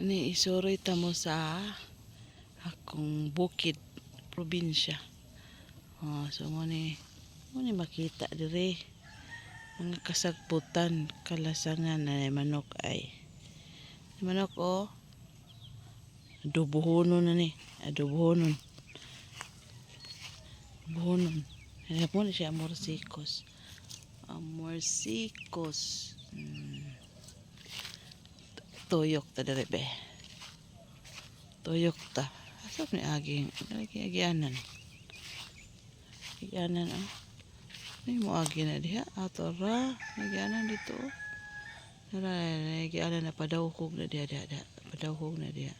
Ni isuroy ta mo sa akong bukid probinsya. Oh, so mo ni mo ni makita dire. Mga kasagputan kalasangan na manok ay. Manok oh adobohonon na ni adobohonon buhonon Hanap mo na siya amorsikos amorsikos mm. Tuyok ta dire be tuyok ta asa ni aging lagi agianan agianan ah Ay mo agi na diha ato ra agianan dito. Nara agianan na padawhog na diha diha diha padawhog na diha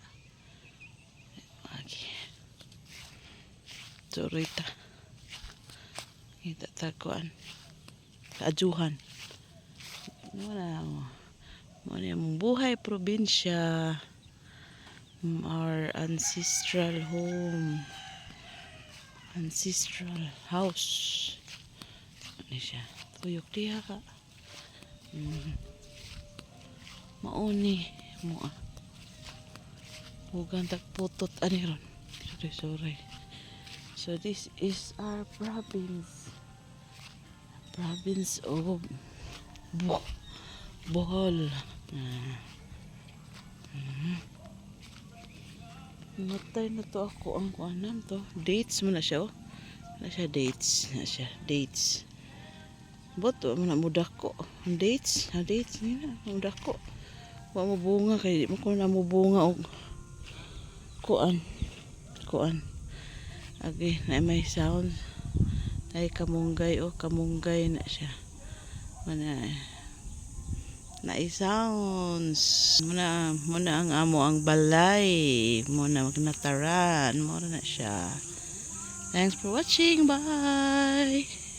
agi Sorita. Kita takuan. Kaajuhan. Wala ni among buhay probinsya. Mm, Our ancestral home. Ancestral house. Ano siya? Tuyok diha ka. Mm. Mauni mo ah. Hugang tagputot ani ron. Sorry, sorry. So this is our province. Province of Bo Bohol. Ah. Mhm. Matay na to ako ang kuanan to. Dates mo na siya oh. Na siya dates. Na siya dates. Boto mo na mudak ko. Ang dates. Ang dates nila. Mudak ko. Wa mo bunga kay di mo ko na mo bunga og kuan. Kuan. Agi na may sound. Ay kamunggay o kamunggay na siya. Mana na sounds muna muna ang amo ang balay. Muna magnataran muna na siya. Thanks for watching. Bye